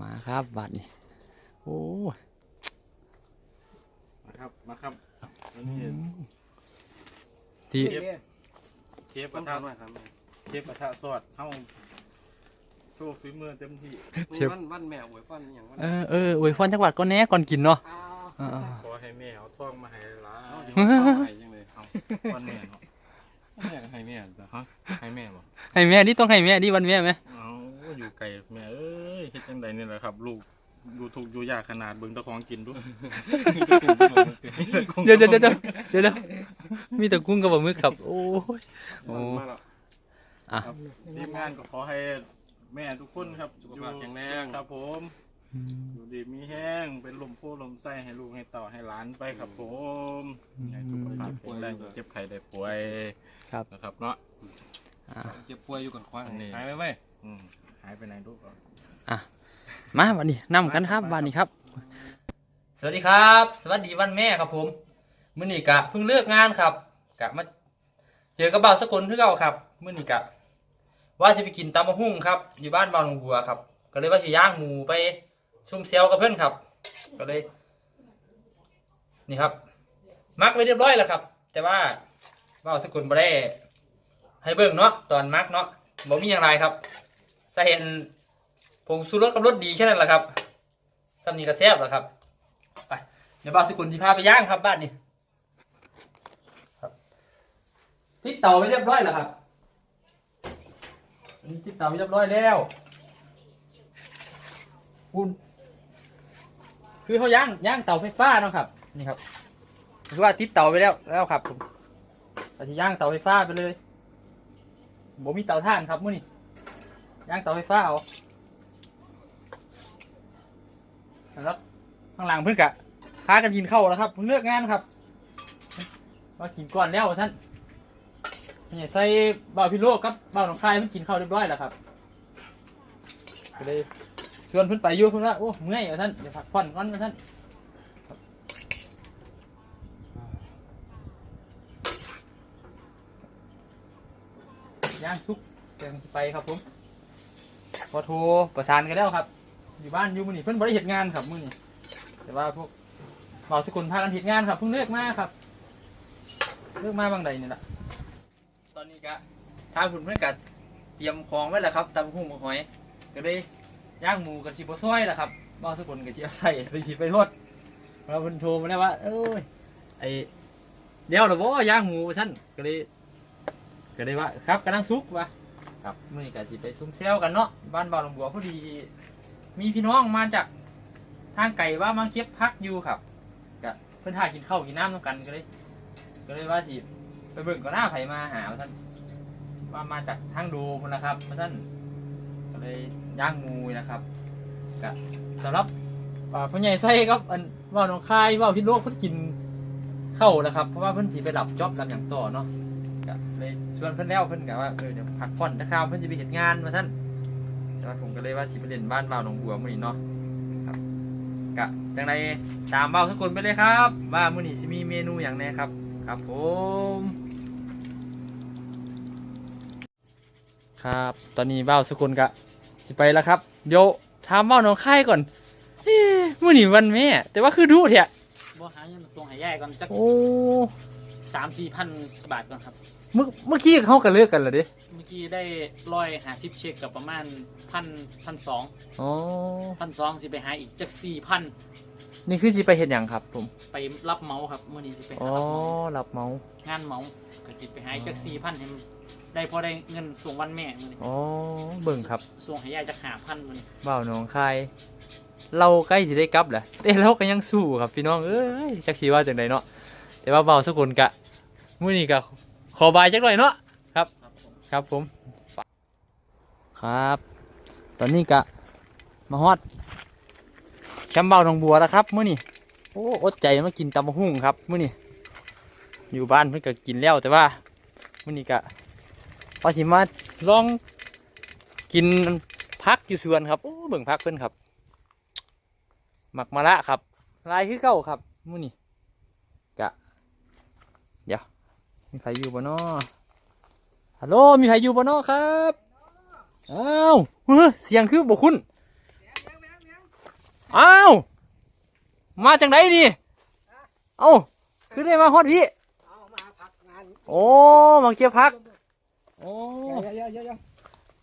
มาครับบัดนี้โอ้มาครับ มาครับอันนี้ที่เชฟเชฟกระทะเชฟกระทะสดเฮาโชว์ฝีมือเต็มที่เชฟวันวันแม่อวยพรอหย่างวันเออเอออวยพรจังหวัดก็แหน่ก่อนกินเนาะเออขอให้แม่เอาทองมาให้หลาเอานเดี๋ยวเอาให้จังเลยเอาวันแม่เนาะแม่ก็ให้แม่จ้ะฮะให้แม่บ่ให้แม่ดิต้องให้แม่ดิวันแม่ไหมเอาอยู่ไกลแม่เอ้ยเฮ็ดจังใดนี่แหละครับ ลูกดูถูกอยู่ยากขนาดเบิ่งตะของกินดูเดี๋ยวเดี๋ยวเดี๋ยวเดี๋ยวเดี๋ยวเดี๋ยวมีแต่กุ้งกับปลาหมึกครับ โอ้ยโอ้มาแล้วอะครับทีมงานก็ขอให้แม่ทุกคนครับสุขภาพแข็งแรงครับผมอยู่ดีมีแห้งเป็นลมโพลมไส้ให้ลูกให้ต่อให้หลานไปครับผมให้สุขภาพแข็งแรงอย่าเจ็บไข้ได้ป่วยครับนะครับเนาะอะเจ็บป่วยอยู่ก่อนคว้างอันนี้หายไปไหมอืม หายไปไหนลูกก่อนมาวันนี้นำกันครับวันนี้ครับ สวัสดีครับ สวัสดีวันแม่ครับผมมื้อนี้กะเพิ่งเลิกงานครับกะมาเจอกับบ่าวสกุลที่เก่าครับมื้อนี้กะ ว่าจะไปกินตำมะฮุ่งครับอยู่บ้านบางหลวงบัวครับ ก็เลยว่าจะย่างหมูไปซุ่มเซลกับเพื่อนครับ ก็เลย นี่ครับ มักไว้เรียบร้อยแล้วครับ แต่ว่าว่าวสกุลบ่ได้ให้เบิ่งเนาะตอนมักเนาะบ่มีอย่างไรครับ จะเห็นผงชูรสกับรสดีแค่นั้นแหละครับทำนี้ก็แซ่บแล้วครับไปเดี๋ยวบ่าสกุลที่พาไปย่างครับบ้านนี้ครับติดเตาไว้เรียบร้อยแล้วครับนนี้ติดเตาเรียบร้อยแล้วคุณคือเขาย่างย่างเตาไฟฟ้าเนาะครับ นี่ครับคือว่าติดเตาไปแล้วแล้วครับผมแต่ที่ย่างเตาไฟฟ้าไปเลยบ่มีเตาถ่านครับมื้อนี้ ย่างเตาไฟฟ้าเอาแล้วข้างหลังเพื่อนกะพากันกินข้าวแล้วครับเพิ่งเลิกงานครับมากินก่อนแล้วท่านนี่ใส่บ่าวพิโลกครับบ่าวหนองคายเพิ่นกินข้าวเรียบร้อยแล้วครับก็เลยชวนเพิ่นไปอยู่เพิ่นว่าโอ้เมื่อยว่าท่านเดี๋ยวพักผ่อนก่อนว่าท่านย่างทุกเดินไปครับผม พอโทรประสานกันแล้วครับ อยู่บ้านอยู่มือนี้เพิ่นบ่ได้เฮ็ดงานครับมือนี้แต่ว่าพวกบ่าสกุลพากันเฮ็ดงานครับเพิ่งเลิกมาครับเลิกมาบางใดนี่ล่ะตอนนี้ก็ทางคุณเพื่อนกัดเตรียมของไว้แล้วครับตำหุ้งหอยก็เลยย่างหมูกับชิบะซอยแหละครับบ้าสกุลกับชิบใส่ไปชิไปโทษเราเพิ่นโทรมาแล้วว่าเอ้ยไอเดี๋ยวเราบอกว่าย่างหมูท่านก็เลยก็เลยว่าครับกำลังซุกวะ ครับมื่อนี้ก็สิไปซุ้มเซลกันเนาะบ้านบ่าวหลวงบัวพอดี มีพี่น้องมาจากทางไก่ว่ามาเก็บพักอยู่ครับก็เพิ่นหากินข้าวกินน้ำต้องกันก็เลยก็เลยว่าสิไปเบิ่งก็หน้าไผมาหาว่าท่านว่ามาจากทางดูมันนะครับว่าท่านก็เลยย่างงูนะครับก็สำหรับอ่าพ่อใหญ่ไส้ครับอันว่าหนองคายว่าพี่โลกเพิ่นกินเข้าวนะครับ เพราะว่าเพิ่นสิไปหลับจ็อบกันอย่างต่อเนาะ ชวนเพิ่นแล้วเพิ่นก็ว่าเออเดี๋ยวพักผ่อนจะข้าวเพิ่นจะไปเฮ็ดงานว่าท่านแต่ว่าผมก็เลยว่าสิไปเล่นบ้านบ่าวหนองบัวมื้อนี้เนาะครับก็จังไดตามเบาสกุลไปเลยครับ ว่ามื้อนี้สิมีเมนูอย่างแน่ครับ ครับผมครับ ตอนนี้เบ้าสกุลกะสิไปแล้วครับเดี๋ยวถามเบ้าหน้องค่ายก่อนเอ๊ะมื่อนี้วันแม่แต่ว่าคือดูเถอะบ่หาเงินส่งให้ยายก่อนจักโอ้สามสี่พันบาทก่อนครับ เมื่อเมื่อกี้เขากันเลิกกันเหรอเดิเมื่อกี้ได้ร้อยหาสิบเช็คกับประมาณพันพันสองอ๋อพันสองสิไปหาอีกจักสี่พันนี่คือสิไปเห็นอย่างครับผมไปรับเหมาครับมื่อนี้สิไปอ๋หาอรับเหมารับเมางานเหมาก็สิไปหาอีกจักสี่พันให้มันได้พอได้เงินส่งวันแม่มื้อนี้อ๋อเบิ่งครับส่งให้ยายจักหาพันมื้อนี้เบ้าหน้องค่ายเราใกล้จะได้กลับแหละแต่เราก็ยังสู้ครับพี่น้องเอ้ยจักสีว่าจังไดเนาะแต่ว่าเบาสกุลกะมื้อนี้กะ ขอบายจักหน่อยเนาะครับผมครับผม ครับ ตอนนี้กะมาฮอดแคมป์เบาหนองบัวแล้วครับมื้อนี้โอ้อดใจมากินตำบักหุ่งครับมื้อนี้อยู่บ้านเพิ่นก็กินแล้วแต่ว่ามื้อนี้กะพอสิมาลองกินพักอยู่สวนครับโอ้เบิ่งพักเพิ่นครับหมักมะละครับลายคือเก่าครับมื้อนี้กะ เดี๋ยว มีใครอยู่บ่เนาะฮัลโหล มีใครอยู่บ่เนาะครับอ้าวเฮ้ยเสียงคือบ่คุ้นอ้าว มาจากไหนนี่เอ้าคือได้มาฮอดพี่เอามาพักงานโอ้มาเก็บพัก โอ้เยอะเยอะเยอะ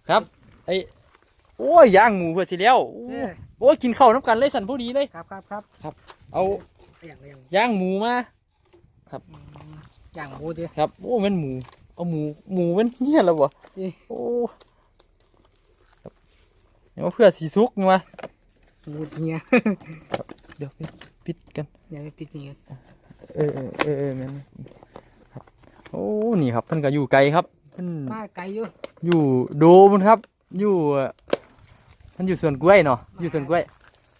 ครับไอ้โอ้ยย่างหมูเพื่อสิแล้วโอ้โอ้ยกินข้าวน้ำกันเลยสันพอดีเลย ครับครับครับเอาอย่างอย่างย่างหมูมา อย่างหมูดิครับ โอ้แมันหมู เอาหมู หมูมันเหี้ยแล้วบ่นี่โอ้ครับเดี๋ยวเพื่อสีทุกนี่วะหมูเนี่ยเดี๋ยวไปปิดกันอย่าไปปิดนี่เออเออเออเออแม่นครับโอ้นี่ครับเพิ่นก็อยู่ไกลครับเพิ่นมาไกลอยู่อยู่โดมันครับ อยู่เอ่อเพิ่นอยู่สวนกล้วยเนาะอยู่สวนกล้วย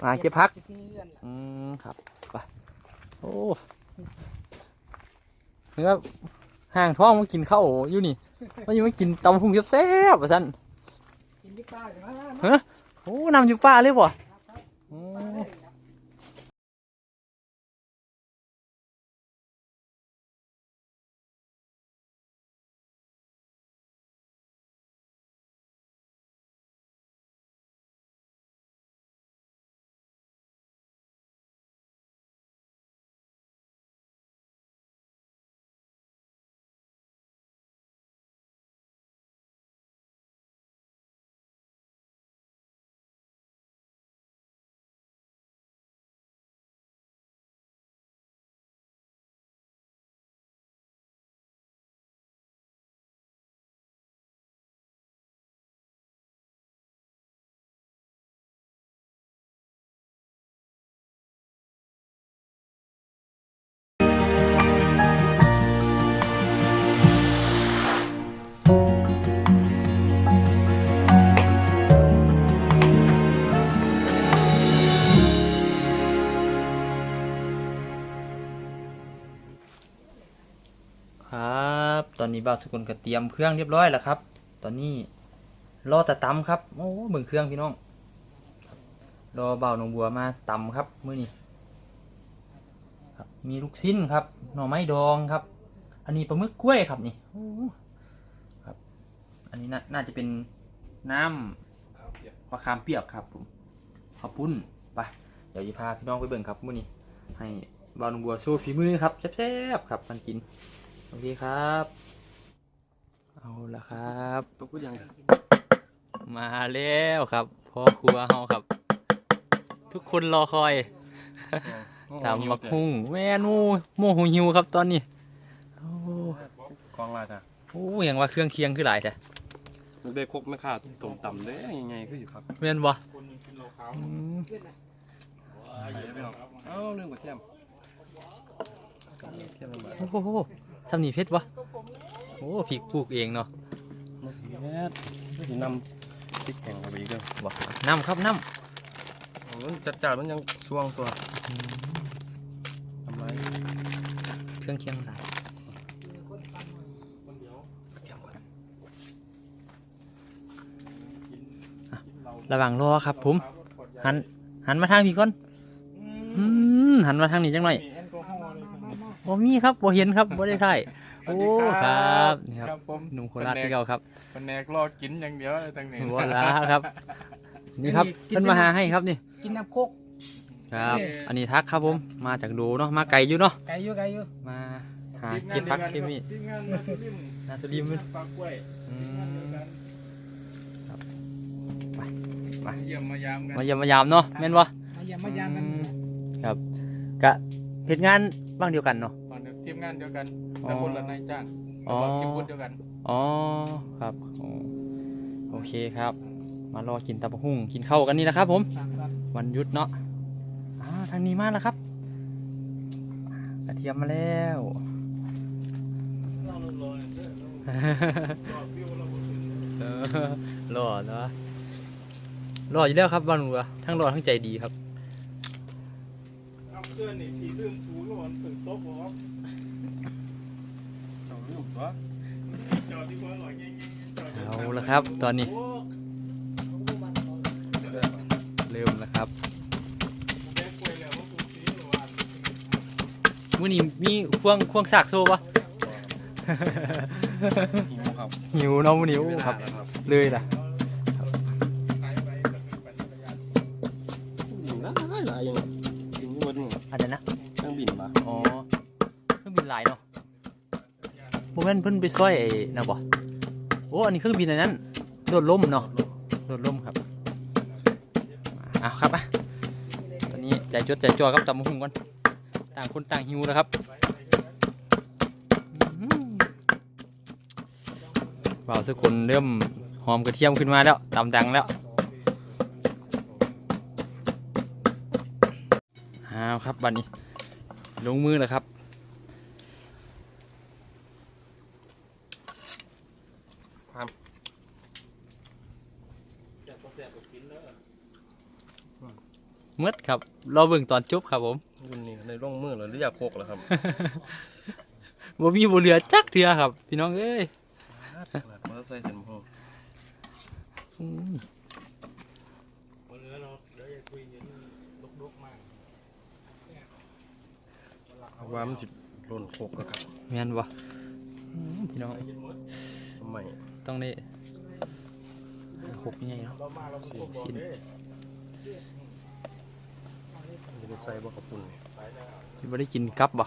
มาเก็บพักปิดนี่เลื่อนล่ะอืมครับไปโอ้ เนื้อห่างท้องมากินข้าวอยู่นี่มันยังไม่กินตำพุงแซ่บๆว่าซั่นกินที่ป้าใช่ไหมฮะโอ้นำอยู่ป่าเลยบ่โอ้ ตอนนี้บ่าวสกุลก็เตรียมเครื่องเรียบร้อยแล้วครับ ตอนนี้รอแต่ตำครับโอ้เบิ่งเครื่องพี่น้องรับรอบ่าวหนองบัวมาตำครับมื้อนี้ครับมีลูกชิ้นครับ หน่อไม้ดองครับ อันนี้ปลาหมึกกล้วยครับนี่อ้ครับ อันนี้น่านาจะเป็นน้ำมะขามเปียกครับผมข้าวปุ้นไปเดี๋ยวจะพาพี่น้องไปเบิ่งครับมื้อนี้ให้บ่าวหนองบัวโชว์ฝีมือครับแซ่บๆครับมันกินโอเคครับ เอาละครับตัวพูดยังมาแล้วครับพ่อครัวเฮาครับ ทุกคนรอคอยตำบักหุ่งแม่นูโมโหหิวครับตอนนี้โอ้กองลาดอะโอ้อย่างว่าเครื่องเคียงคือหลายแต่มันได้ครกไม่ขาดต้มต่ำได้ยังไงคืออยู่ครับแม่นบ่คนหนึงกินโลขาวอืมไปแล้วพี่น้องเอ้าเรื่องกระเทียมเทียมลำบากโอ้โหสำนีเพชรวะ โอ้พริกปลูกเองเนาะมะเขือที่นำพริกแห้งไปอีกเด้อบ่น้ำครับน้มันจัดจ้านมันยังช่วงตัวทำไรำเครื่องเคียงหลายอะระหว่างรอครับผม หัน หันมาทางพี่ก่อนอืมหันมาทางนี้จังหน่อยมีแอลกอฮอล์เลยครับบ่มีครับบ่เห็นครับบ่ได้ถ่าย โอ้ครับนี่ครับครับ ผมหนุ่มโคราชที่เก่าครับแผนกรอกินอย่างเดียวเลยตั้งนี้หัวลาครับ นี่ครับเพิ่นมาหาให้ครับนี่ กินน้ำโคกครับ อันนี้ทักครับผม มาจากดูเนาะ มาไกลอยู่เนาะ ไกลอยู่ไกลอยู่ มาหาทีมงาเก็นบเดียพัวกกันเก็บมีทีมงานนาตุลิมนาตุลิมปลากล้วยอืทีมงานเดียวมกันครับไปไปเยี่ยมมายามกัน มาเยี่ยมมายามเนาะแม่นบ่มาเยี่ยมมายามกันอืมครับกะเฮ็ดงานบ้างเดียวกันเนาะตอนเดียว ทีมงานเดียวกันอ๋อแต่คนละนายจ้างอ๋แต่อว่าทีมบุญเดียวกัน อ๋อครับอ๋อโอเคครับ มารอกินตับกหุ่งกินข้าวกันนี่แหละครับ ผมครับครับวันหยุดเนาะอ่าทางนี้มาแล้วครับกระเทียมมาแล้วเรารอๆเนี่ยเด้อรอฟิวเราบ่ถึงเออรอเนาะรออยู่แล้วครับบ้านหนูอะทั้งรอทั้งใจดีครับ เอาเสื้อนี่พี่ลืมถูแล้วมันถึงโต๊ะบ่ครับเจ้าลูกตัวจอดที่บ่อร่อยแง่ๆๆจอดเอาละครับ ตอนนี้โอ้เริ่มแล้วครับแม่กล้วยแล้วว่ากูสีหรือว่ามื้อนี้มีควงควงสากโซ่ปะ หิวครับหิวเนาะมื้อนี้โอ้ครับเวลาแล้วครับเลยล่ะข ผมแม่นเพิ่นไปซอยไอ้นะบ่โอ้อันนี้เครื่องบินอันนั้นโดดล่มเนาะโดดล่มครับเอาครับอะตอนนี้ใจจดใจจ่อครับตำมะฮุงก่อนต่างคนต่างหิวนะครับอื้อหือบ่าวสกุลเริ่มหอมกระเทียมขึ้นมาแล้วตำดังแล้วเอาครับบัดนี้ ลงมือแล้วครับ มืดครับรอเบิ่งตอนจบครับผมรุ่นนี้ในร่องมือเลยหรืออยากโคกเหรอครับบ่มีบ่เหลือจักเทื่อครับ พี่น้องเอ้ยมอเตอร์ไซค์เส้นพงอืมว่ามันจิหล่นโคกก็ครับแม่นบ่อืมพี่น้องทำไมต้องได้หกยังไงเนาะชิ้น จะได้ใส่บ่ขอบคุณนี่ที่บ่ได้กินกับบ่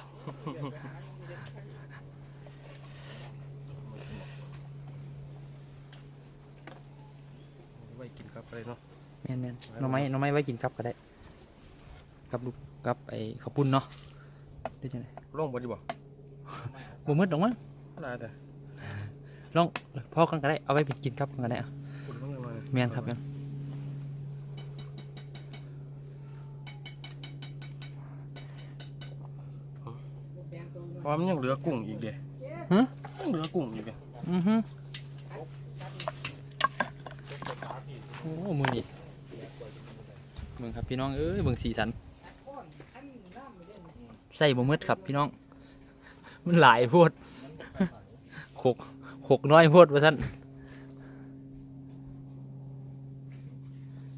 ไว้กินครับอะไรเนาะแม่นแม่นหน่อไม้หน่อไม้ไว้กินกับก็ได้กับลูกกับไอ้ข้าวปุ้นเนาะได้จังได๋ร่องบ่ดีบ่บ่มืดดอกมั้งได้แต่ลองพอกันก็ได้เอาไว้ไปกินกับกันก็ได้อะ คุณต้องมาแม่นครับแม่น เพราะมันยังเหลือกุ้งอีกเด้ฮะยังเหลือกุ้งอีกเด้อือฮึโอ้มือนี่เบิ่งครับพี่น้องเอ้ยเบิ่งสีสันใส่บ่หมืดครับพี่น้อง มันหลายโพดหกหกน้อยโพดว่าซั่น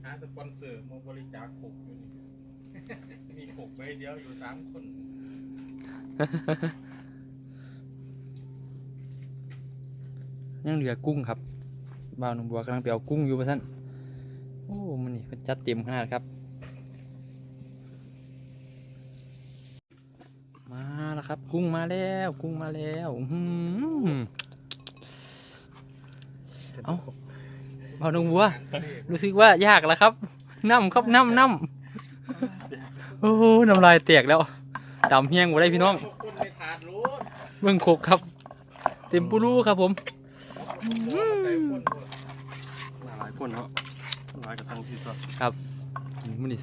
หาสปอนเซอร์มาบริจาคขกอยู่นี่มีขกใบเดียวอยู่สามคน ยังเหลือกุ้งครับบ่าวหนุ่มบัวกำลังไปเอากุ้งอยู่ว่าซั่นโอ้มันนี่เพิ่นจัดเต็มขนาดครับ มาแล้วครับ กุ้งมาแล้ว กุ้งมาแล้วอืเอาบ่าวหนุ่มบัว รู้สึกว่ายากแล้วครับน้ำครับน้ำน้ำโอ้โหน้ำลายแตกแล้ว ดำเฮียงบ่ได้พี่น้องคนไปถาดรู้เบิ่งโคกครับ เต็มปูรูครับผมใส่คนหมดหลายคนเนาะหลายกับทั้งที่ตัวมันนี่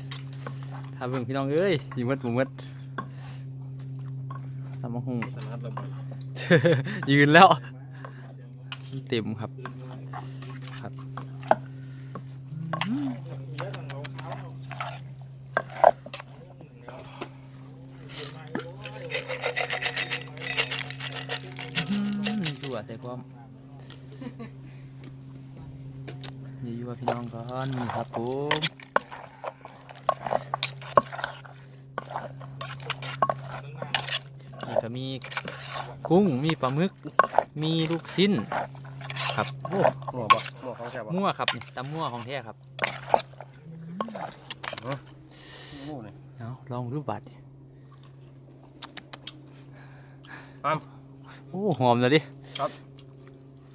ถ้าเบิ่งพี่น้องเอ้ยสิหมดบ่หมดตำมะฮุงสนัดระเบิดยืนแล้ว เต็มครับครับ องก่อนนี่ครับผมนี่ก็มีกุ้งมีปลาหมึก มีลูกชิ้น ครับโอ้หมอบ่หมอเขาแค่บ่มั่วครับนี่ตำมั่วของแท้ครับหมูนี่เอาลองดูบัตรปั๊มโอ้หอมเลยดิครับ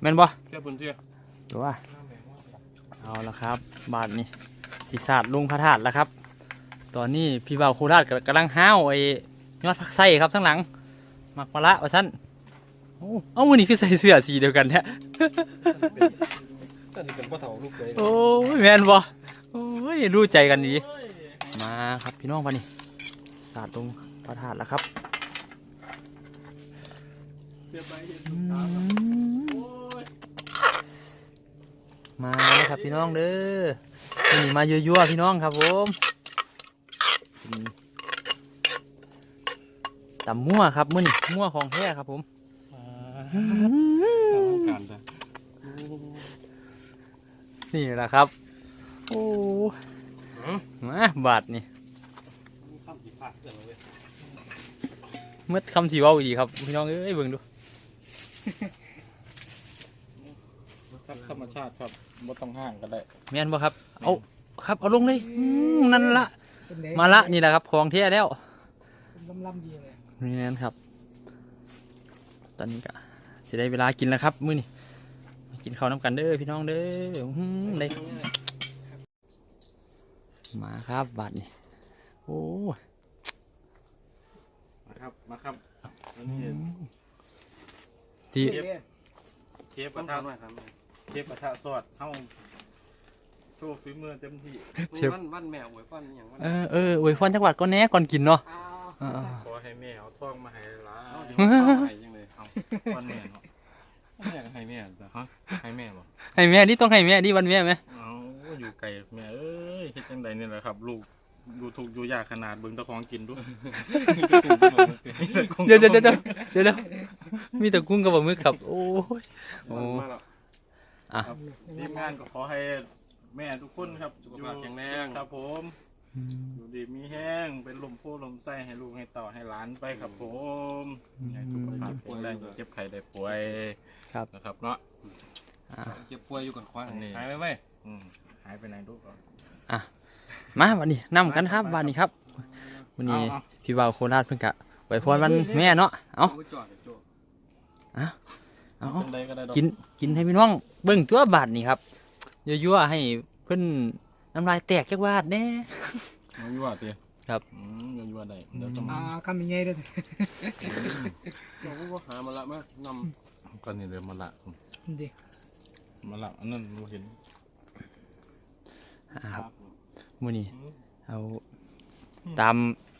แม่นบ่แค่ปุ่นเตี้ยหรือว่า เอาละครับ บาทนี่สีสาดลุงพระธาตุแล้วครับ ตอนนี้พี่บ่าวโคราชกำลังห้าวไอ้ยอดผักไส้ครับทั้งหลังหมักมะละว่าสั้นโอ้เอ้าวันนี้คือใส่เสื้อสีเดียวกันแท้ตอนนี้เป็นพ่อเฒ่าลูกเลยโอ้ยแม่นบ่โอ้ยรู้ใจกันดีมาครับพี่น้องมานี่สาดลงพระธาตุแล้วครับเสียใบเห็นอืลูกสาวมโอ้ย มาแล้วครับพี่น้องเด้อนี่มายั่วๆพี่น้องครับผมอืมตำมั่วครับมื้อนี่มั่วของแท้ครับผมการจ้ะนี่แหละครับ โอ้มาบาทนี่ข้ามสิพลาดเกินเลยเมื่อคำสีเว้าอีกครับ พี่น้องเอ้ยเบิ่งดู ครับธรรมชาติครับบ่ต้องห้างก็ได้แม่นบ่ครับ เอาครับเอาลงเลยอืมนั่นละเป็นเด็กมาละนี่แหละครับของแท้แล้วลำลำดีเลยนี่นั่นครับ ตอนนี้ก็สิได้เวลากินแล้วครับ มื้อนี้มากินข้าวน้ำกันเด้อพี่น้องเด้ออื้อหือได้มาครับบัดนี่โอ้มาครับมาครับอันนี้ที่เทียบเทียบกระทะ เทียบกระทะสดเฮาโชว์ฝีมือเต็มที่วันวันแมวอวยพรอหย่างวันเออเอออวยพรจังหวัดก่อนแหน่ก่อนกินเนาะอ้าวเออขอให้แม่เอาทองมาให้หล้าเอานเดี๋ยวเอาให้ยังเลยเอาวันแม่เนาะแม่ก็ให้แม่จ้ะฮะให้แม่บ่ให้แม่นี่ต้องให้แม่นี่วันแม่ไหมเอาอยู่ไกลแม่เอ้ยเฮ็ดจังใดนี่แหละครับ ลูกดูถูกอยู่ยากขนาดเบิ่งตะของกินดูเดี๋ยวเดี๋ยวเดี๋ยวเดี๋ยวเดี๋ยวมีแต่กุ้งกับบะหมึกครับ โอ้ย โอ้ มาแล้ว อะครับทีมงานก็ขอให้แม่ทุกคนครับสุขภาพแข็งแรง ครับผม อยู่ดีมีแห้ง เป็นลมโพลมไส้ให้ลูกให้ต่อให้หลานไปครับผมให้สุขภาพแข็งแรงอย่าเจ็บไข้ได้ป่วยครับ นะครับเนาะอะเจ็บป่วยอยู่ก่อนควันอันนี้หายไปไหมอืมหายไปไหนลูกก่อนมาวันนี้นํกันครับวันนี้ครับวันนี้เอา พี่บ่าวโคราชเพิ่งกะไว้พรวันแม่เนาะเอาไปจอดเดี๋ยวโจ้ เอาจังใดก็ได้ดอกกินกินให้พี่น้องเบิ่งตัวบาทนี่ครับยั่วๆให้เพิ่นน้ำลายแตกจักบาทแน่มันยั่วเตี้ยครับ อืมมันยั่วได้เดี๋ยวจะอ่ามาคำยังไงเด้อเราก็หามาละมานำก่อนนี่เลยมาละดิมาละอันนั้นเราเห็นอ่าครับมื้อนี้เอาตาม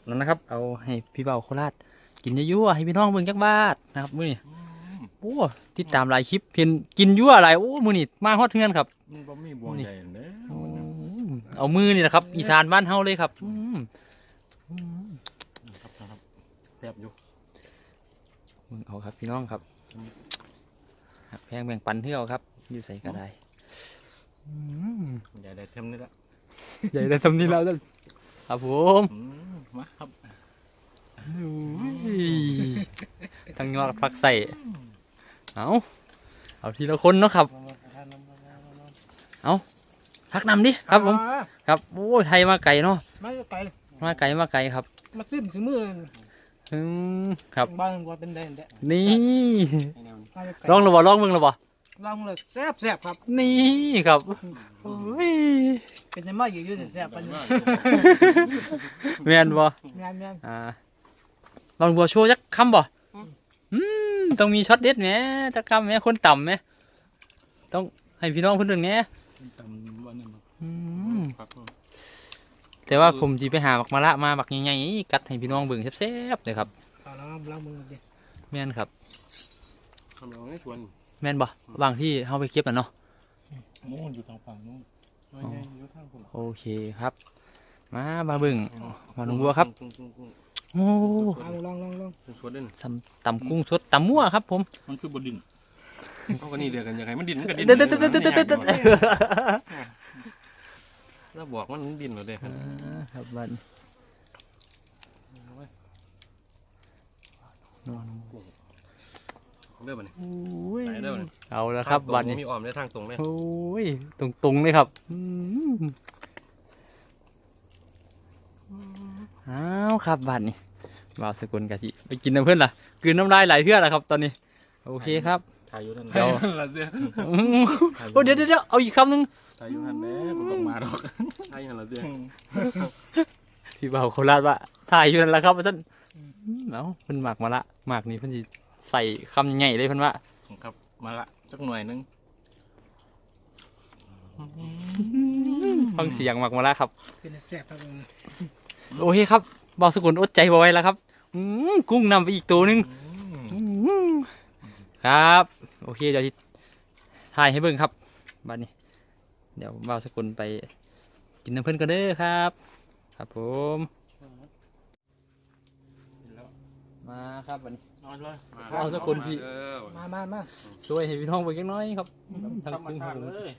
นั้นนะครับ เอาให้พี่บ่าวโคราชกินยั่วๆให้พี่น้องเบิ่งจักบาทนะครับมื้อนี้ โอ้ติดตามหลายคลิปเห็นกินยั่วหลายโอ้มื้อนี้มาฮอดเฮือนครับ มันบ่มีบวงใหญ่เด้อเอามือนี่แหละครับ อีสานบ้านเฮาเลยครับอืมครับครับแซ่บอยู่มึงเอาครับพี่น้องครับหักแพงแบ่งปันเที่ยวครับอยู่ใส่ก็ได้อืมใหญ่ได้เต็มนี่ละใหญ่ได้สำนี้แล้วเด้อครับผมอืมมาครับอุ้ยทั้งยอดพักใส่ เอาเอาทีละคนเนาะครับพักนำดิครับผมอ่าครับโอ้ยไทยมาไก่เนาะ มาไกล มาไก่มาไก่ครับ มาซิมสิมืออืมครับ บ้านว่าเป็นแดนเด้อนี่ให้แนวนี้มาไกลลองระบ่ลองมึงระบ่ลองเลยแซ่บแซ่บครับ นี่ครับโอ้ยเป็นยังไงอยู่อยู่แซ่บปันนี้แม่นบ่งานงานอ่าลองบัวโชว์จักคำบ่อืม ต้องมีช็อตเด็ดแหมจักคำแหมคนต่ำแหมต้องให้พี่น้องเพิ่นเบิ่งแหน่ตำวันนั้นอืมครับแต่ว่าผมสิไปหาบักมะละมาบักใหญ่ๆกัดให้พี่น้องเบิ่งแซ่บๆเลยครับเอาลองลองมือดิแม่นครับทำเราให้ชวนแม่นบ่บางที่เฮาไปเก็บน่ะเนาะนู่นอยู่ทางฝั่งนู้นน้อยใหญ่อยู่ทางผมโอเคครับ มามาเบิ่งมาหนองบัวครับกุ้งกุ้งกุ้ง โอ้เอาลองลองลองกุ้งชวนดินสำตำกุ้งสดตำมั่วครับผม มันคือบดินเขาก็นี่เดียวกันยังไงมันดินมันก็ดินเด็ดๆๆๆแล้วบอกมันดินเหรอเด้อ่าครับบัดเด้อบัดนี้โอ้ยไหนเด้อบัดนี้เอาแล้วครับบัดนี้มีอ้อมได้ทางตรงเลยโอ้ยตรงตรงๆเลยครับอืมอ้าวครับบัดนี้ บ่าวสกุลกะจิไปกินน้ำเพื่อนล่ะกลืนน้ำลายไหลายเทื่อแล้วครับ ตอนนี้ โอเคครับถ่ายอยู่นั่นเดี๋ยวละเด้ออืมโอ้เดี๋ยวเดี๋ยวเดี๋ยวเอาอีกคำหนึงถ่ายอยู่นั่นแหละมันต้องมาดอกใช่ละเด้อพี่บ่าวโคราชว่าถ่ายอยู่นั่นแหละครับท่านอืมเอาเพิ่นหมากมาละหมากนี้เพิ่นสิใส่คำใหญ่เลยเพิ่นว่าครับมาละจักหน่วยหนึงฟังเสียงหมากมาละครับเป็นแซ่บครับโอเคครับบ่าวสกุลอดใจบ่ไหวแล้วครับ อืมกุ้งนำไปอีกตัวหนึงอืมครับ โอเคเดี๋ยวที่ถ่ายให้เบิ่งครับบัดนี้ เดี๋ยวบ่าวสกุลไปกินน้ำเพิ่นกันเด้อครับ ครับผม มาครับบัดนี้เอาเลยมาเอาสักคนสิเออมามามาช่วยให้พี่น้องเบิ่งจักหน้อยครับทั้งทำมากุ้งทาทั้งงเลย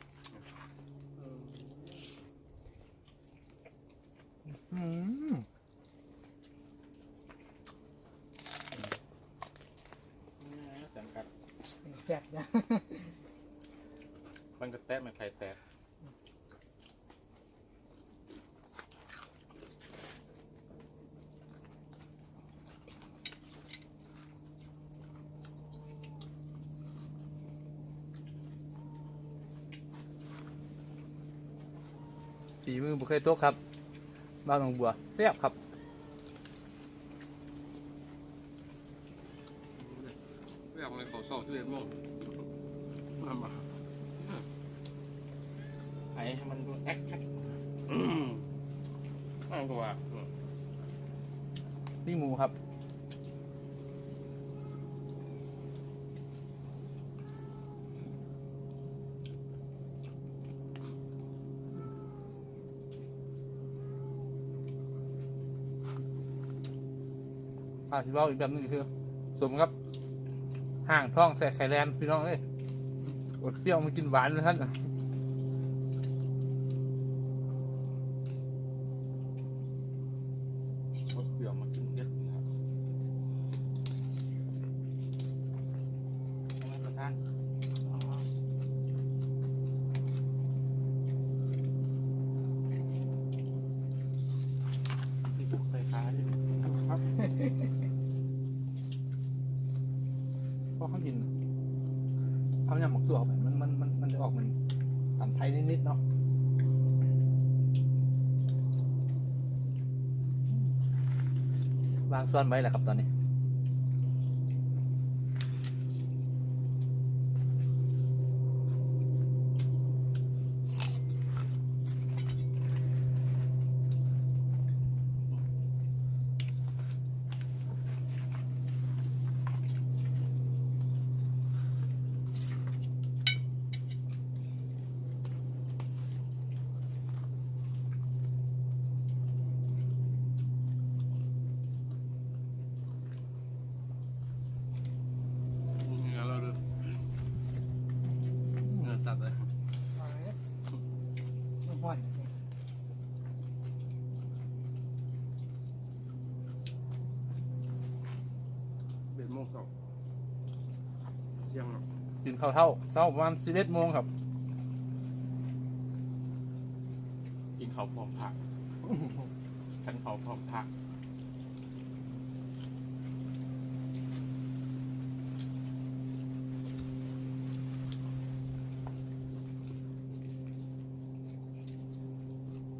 อืม สบนะมันก็แตะไม่ใครแตะฝีมือบุเคยโต๊ะครับ บ้านหนองบัวเรียบครับ เรียกอะไรเขาเศร้าที่เรียนมั่งมามาไอ้ให้มันดูแอคแท็กนั่งก็ว่านี่หมูครับ อ่าที่ว่าอีกแบบหนึงคือสมครับ ห่างท้องใส่ไข่แลนพี่น้องเอ้ยอดเปรี้ยวมากินหวานเลยท่านน่ะอดเปรี้ยวมากินเด็ดนะครับเอาไว้ประทานนี่พวกใส่ขาดิครับ เพราะเขากินเขาเนี่ยหมกตัวออกไปมันมันมันมันจะออกเหมันตำไทยนิดๆเนาะวางซ่อนไว้แหละครับตอนนี้ เนื้อเราเลยเนื้อสัตว์เลย เอาไว้เอาบ่อน เบ็ดโมงสองเที่ยังหร อกกินข้าวเท่าเช้าประมาณสิบเอ็ดโมงครับ กินเขาวพร้อมผักฉันเขาวพร้อมผัก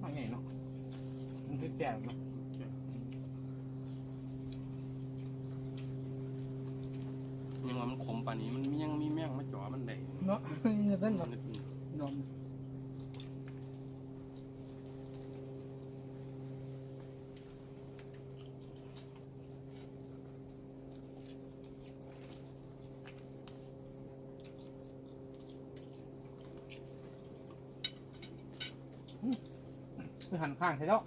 ว่าไงเนาะมันคือแก่เนาะ ยังว่ามันขมป่านนี้มันมียังมีแม่งมาจ่อมันได้เนาะเงินเต้นมัเนาะนนิดนึงนมคือหันข้างใช่แล้ว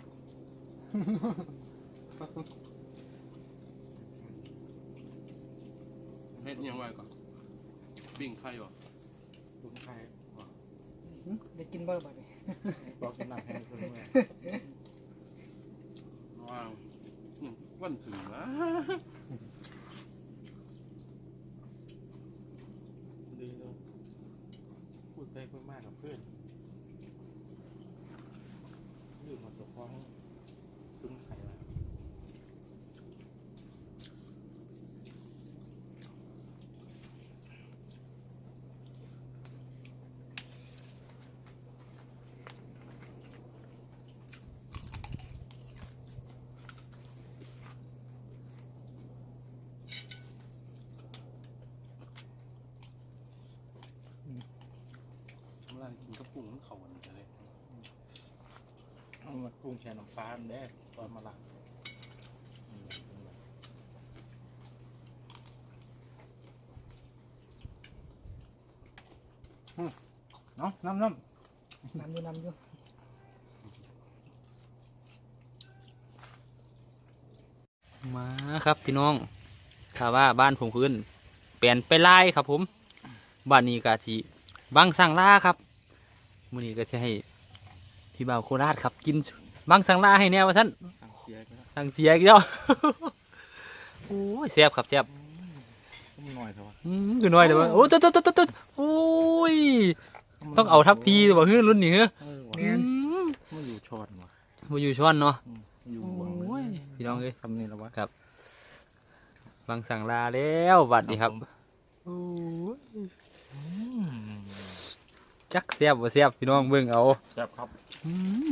เฮ็ดยังไงก่อนปิ้ง ไข่วะลุงไข่ได้กินบ่ล่ะบัดนี้บอกกินหนังให้เพื่อนด้วยว้าวอืมวันถึงนะดีเลยพูดไปพูดมากกับเพื่อนอยู่มาตกฟ้อง เมื่อไหรกินกระปุกมันเขาวันจะเลยเอามาปรุงแช่น้ำฟ้าอันเด้ตอนมาละอืมเนาะน้ำน้นำอยู่นำอยู่ำมาครับพี่น้องถ้าว่าบ้านผมคืนเปลี่ยนไปไล่ครับผมบ้านนี้กะทีบังสังล่าครับ มื้อนี้ก็จะให้พี่บ่าวโคราชครับกินบังสังล่าให้แนวว่าท่านสั่งเสียก็สั่งเสียอีกแล้ว โอ้ยแซ่บครับแซ่บมันหน่อยเถอะวะอืมคือน้อยเดี๋ยวว่าโอ้ยตุ๊ดตุ๊ดตุ๊ดตุ๊ดโอ้ยต้องเอาทัพพีบ่เฮ้ยรุ่นนี้เฮ้ยเออวะแม่นไม่อยู่ช้อนวะมาอยู่ช้อนเนาะอยู่โหัวอ้ยพี่น้องเอ้ยทำนี่แล้ววะบังสังลาแล้วบัดนี้ครับโอ้ย จักเสียบบ่เสียบพี่น้องเบิ่งเอาแซ่บครับอืม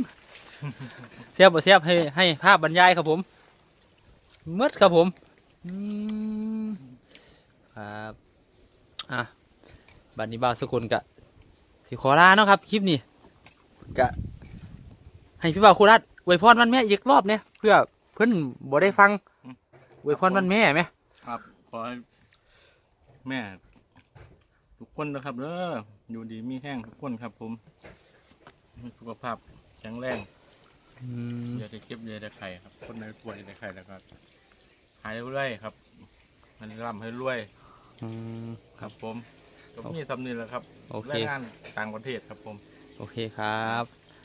เสียบบ่เสียบให้ให้ภาพบรรยายครับผมหมืดครับผมอืมครับอะบัดนี้บ่าวสกุลกะสิขอลาเนาะครับคลิปนี้กะให้พี่บ่าวโคราชอวยพรวันแม่อีกรอบเนี่ยเพื่อเพิ่นบ่ได้ฟังอวยพรวันแม่ไหม ครับขอให้แม่ ทุกคนนะครับเด้อ อยู่ดีมีแห้งทุกคนครับผมมีสุขภาพแข็งแรงอืมอย่าได้เจ็บอย่าได้ไข้ครับ คนในป่วยได้ไข้แล้วก็หายเรื่อยๆครับ มันร่ำให้รวยอืมครับผมก็มีสำนึกแล้วครับโอเค แรงงานต่างประเทศครับผม โอเคครับ